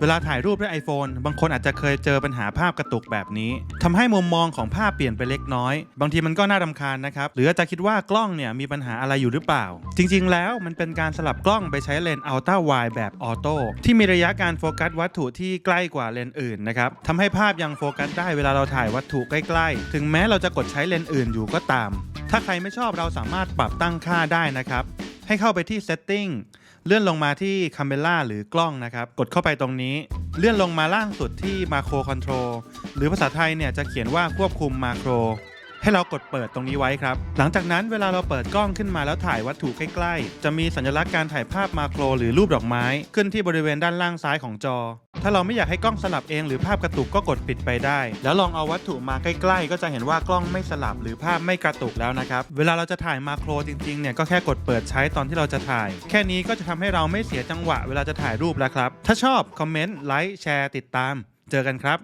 เวลาถ่ายรูปด้วย iPhone บางคนอาจจะเคยเจอปัญหาภาพกระตุกแบบนี้ทำให้มุมมองของภาพเปลี่ยนไปเล็กน้อย บางทีมันก็น่ารำคาญนะครับ หรืออาจจะคิดว่ากล้องเนี่ยมีปัญหาอะไรอยู่หรือเปล่า จริง ๆ แล้วมันเป็นการสลับกล้องไปใช้เลนส์อัลตร้าไวแบบออโต้ที่มีระยะการโฟกัสวัตถุที่ใกล้กว่าเลนส์อื่นนะครับทำให้ภาพยังโฟกัสได้เวลาเราถ่ายวัตถุใกล้ ๆ ถึงแม้เราจะกดใช้เลนส์อื่นอยู่ก็ตาม ถ้าใครไม่ชอบเราสามารถปรับตั้งค่าได้นะครับให้เข้าไปที่ setting เลื่อนลงมาที่คัมเบล่าหรือกล้องนะครับ กดเข้าไปตรงนี้ เลื่อนลงมาล่างสุดที่มาโครคอนโทรลหรือภาษาไทยเนี่ยจะเขียนว่าควบคุมมาโคร ให้เรากดเปิดตรงนี้ไว้ครับ หลังจากนั้นเวลาเราเปิดกล้องขึ้นมาแล้วถ่ายวัตถุใกล้ๆ จะมีสัญลักษณ์การถ่ายภาพมาโครหรือรูปดอกไม้ ขึ้นที่บริเวณด้านล่างซ้ายของจอ ถ้าเราไม่อยากให้กล้องสลับเองหรือภาพกระตุกก็กดปิดไปได้ แล้วลองเอาวัตถุมาใกล้ๆ ก็จะเห็นว่ากล้องไม่สลับหรือภาพไม่กระตุกแล้วนะครับ เวลาเราจะถ่ายมาโครจริงๆเนี่ยก็แค่กดเปิดใช้ตอนที่เราจะถ่าย แค่นี้ก็จะทำให้เราไม่เสียจังหวะเวลาจะถ่ายรูปแล้วครับ ถ้าชอบคอมเมนต์ไลค์แชร์ติดตาม เจอกันครับ